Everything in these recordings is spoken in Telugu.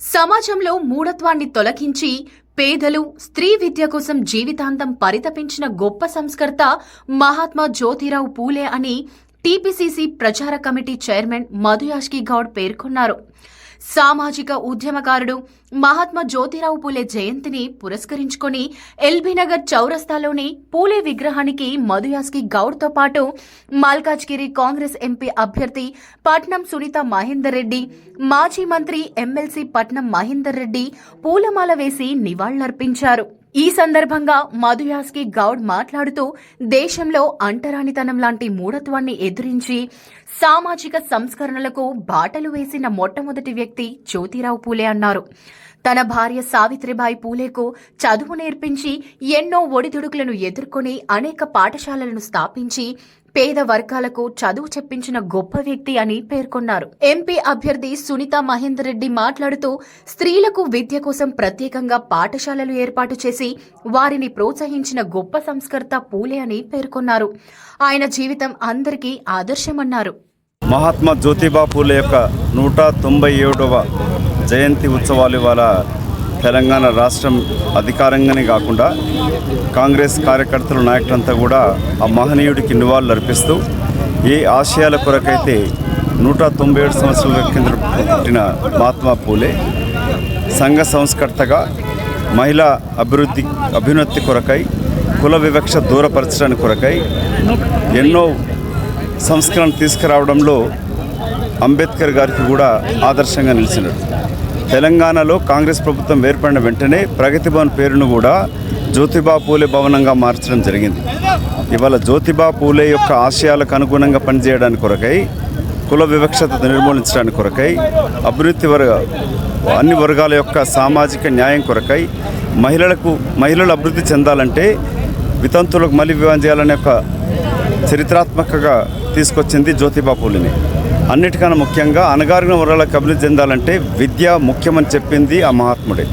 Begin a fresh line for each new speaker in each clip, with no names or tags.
సమాజంలో మూఢత్వాన్ని తొలగించి పేదలు స్త్రీ విద్య కోసం జీవితాంతం పరితపించిన గొప్ప సంస్కర్త మహాత్మా జ్యోతిరావు పూలే అని టీపీసీసీ ప్రచార కమిటీ చైర్మన్ మధుయాష్కి గౌడ్ పేర్కొన్నారు. సామాజిక ఉద్యమకారుడు మహాత్మా జ్యోతిరావు పూలే జయంతిని పురస్కరించుకొని ఎల్బీనగర్ చౌరస్తాలోని పూలే విగ్రహానికి మధుయాస్కి గౌడ్తో పాటు మల్కాజ్గిరి కాంగ్రెస్ ఎంపీ అభ్యర్థి పట్నం సునీత మహేందర్ రెడ్డి మాజీ మంత్రి ఎమ్మెల్సీ పట్నం మహేందర్ రెడ్డి పూలమాల వేసి నివాళులర్పించారు. ఈ సందర్భంగా మధుయాస్కి గౌడ్ మాట్లాడుతూ దేశంలో అంటరానితనం లాంటి మూఢత్వాన్ని ఎదిరించి సామాజిక సంస్కరణలకు బాటలు వేసిన మొట్టమొదటి వ్యక్తి జ్యోతిరావు పూలే అన్నారు. తన భార్య సావిత్రిబాయి పూలేకు చదువు నేర్పించి ఎన్నో ఒడిదుడుకులను ఎదుర్కొని అనేక పాఠశాలలను స్థాపించి పేద వర్గాలకు చదువు చెప్పించిన గొప్ప వ్యక్తి అని పేర్కొన్నారు. ఎంపీ అభ్యర్థి సునీత మహేందర్ రెడ్డి మాట్లాడుతూ స్త్రీలకు విద్య కోసం ప్రత్యేకంగా పాఠశాలలు ఏర్పాటు చేసి వారిని ప్రోత్సహించిన గొప్ప సంస్కర్త పూలే అని పేర్కొన్నారు. ఆయన జీవితం అందరికీ ఆదర్శమన్నారు.
మహాత్మా జ్యోతిబా పూలే యొక్క నూట తొంభై ఏడవ జయంతి ఉత్సవాలు ఇవాళ తెలంగాణ రాష్ట్రం అధికారంగానే కాకుండా కాంగ్రెస్ కార్యకర్తలు నాయకులంతా కూడా ఆ మహనీయుడికి నివాళులు అర్పిస్తూ ఏ ఆశయాల కొరకైతే నూట తొంభై ఏడు సంవత్సరాల కింద పుట్టిన మహాత్మా పూలే సంఘ సంస్కర్తగా మహిళా అభివృద్ధి అభ్యున్నతి కొరకై కుల వివక్ష దూరపరచడానికి కొరకై ఎన్నో సంస్కరణ తీసుకురావడంలో అంబేద్కర్ గారికి కూడా ఆదర్శంగా నిలిచినాడు. తెలంగాణలో కాంగ్రెస్ ప్రభుత్వం ఏర్పడిన వెంటనే ప్రగతి భవన్ పేరును కూడా జ్యోతిబా పూలే భవనంగా మార్చడం జరిగింది. ఇవాళ జ్యోతిబా పూలే యొక్క ఆశయాలకు అనుగుణంగా పనిచేయడానికి కొరకై కుల వివక్షత నిర్మూలించడానికి కొరకై అభివృద్ధి వర్గ అన్ని వర్గాల యొక్క సామాజిక న్యాయం కొరకై మహిళలకు మహిళలు అభివృద్ధి చెందాలంటే వితంతులకు మళ్ళీ వివాహం చేయాలనే ఒక చరిత్రాత్మకగా తీసుకొచ్చింది జ్యోతిబా పూలిని. అన్నిటికన్నా ముఖ్యంగా అణగారిన వర్గాలకు అభివృద్ధి చెందాలంటే విద్య ముఖ్యమని చెప్పింది ఆ మహాత్ముడే.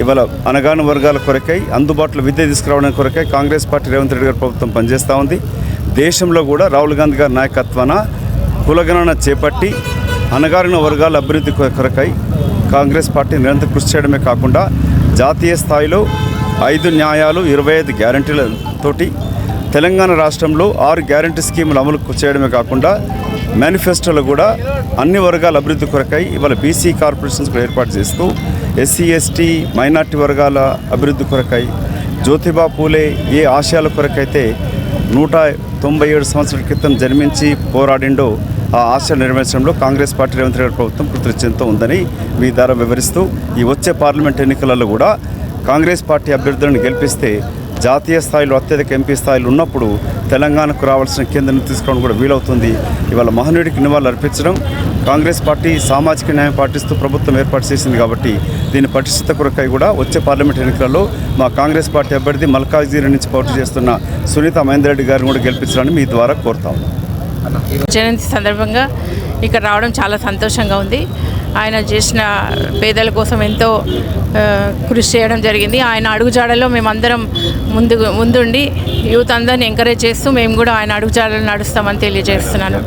ఇవాళ అణగారిన వర్గాల కొరకై అందుబాటులో విద్య తీసుకురావడానికి కొరకై కాంగ్రెస్ పార్టీ రేవంత్ రెడ్డి గారి ప్రభుత్వం పనిచేస్తూ ఉంది. దేశంలో కూడా రాహుల్ గాంధీ గారి నాయకత్వాన కులగణన చేపట్టి అణగారిన వర్గాల అభివృద్ధి కొరకై కాంగ్రెస్ పార్టీ నిరంతరం కృషి చేయడమే కాకుండా జాతీయ స్థాయిలో ఐదు న్యాయాలు ఇరవై ఐదు గ్యారంటీలతోటి తెలంగాణ రాష్ట్రంలో ఆరు గ్యారంటీ స్కీములు అమలు చేయడమే కాకుండా మేనిఫెస్టోలో కూడా అన్ని వర్గాల అభివృద్ధి కొరకై ఇవాళ బీసీ కార్పొరేషన్స్ కూడా ఏర్పాటు చేస్తూ ఎస్సీ ఎస్టీ మైనార్టీ వర్గాల అభివృద్ధి కొరకై జ్యోతిబా పూలే ఏ ఆశయాల కొరకైతే నూట తొంభై ఏడు సంవత్సరాల క్రితం జన్మించి పోరాడిండో ఆ ఆశ నిర్వహించడంలో కాంగ్రెస్ పార్టీ రేవంత్ రెడ్డి ప్రభుత్వం కృతజ్ఞతతో ఉందని మీ ద్వారా వివరిస్తూ ఈ వచ్చే పార్లమెంట్ ఎన్నికలలో కూడా కాంగ్రెస్ పార్టీ అభ్యర్థులను గెలిపిస్తే జాతీయ స్థాయిలో అత్యధిక ఎంపీ స్థాయిలో ఉన్నప్పుడు తెలంగాణకు రావాల్సిన కేంద్రం తీసుకోవడం కూడా వీలవుతుంది. ఇవాళ మహనీయుడికి నివాళులు అర్పించడం కాంగ్రెస్ పార్టీ సామాజిక న్యాయం పాటిస్తూ ప్రభుత్వం ఏర్పాటు చేసింది కాబట్టి దీని పటిష్టత కొరకై కూడా వచ్చే పార్లమెంట్ ఎన్నికలలో మా కాంగ్రెస్ పార్టీ అభ్యర్థి మల్కాజ్గిరి నుంచి పోటీ చేస్తున్న సునీత మహేందర్ రెడ్డి గారిని కూడా గెలిపించాలని మీ ద్వారా కోరుతాము.
జయంతి సందర్భంగా ఇక్కడ రావడం చాలా సంతోషంగా ఉంది. ఆయన చేసిన పేదల కోసం ఎంతో కృషి చేయడం జరిగింది. ఆయన అడుగుజాడలో మేమందరం ముందు ముందుండి యూత్ అందరిని ఎంకరేజ్ చేస్తూ మేము కూడా ఆయన అడుగుజాడలు నడుస్తామని తెలియజేస్తున్నాను.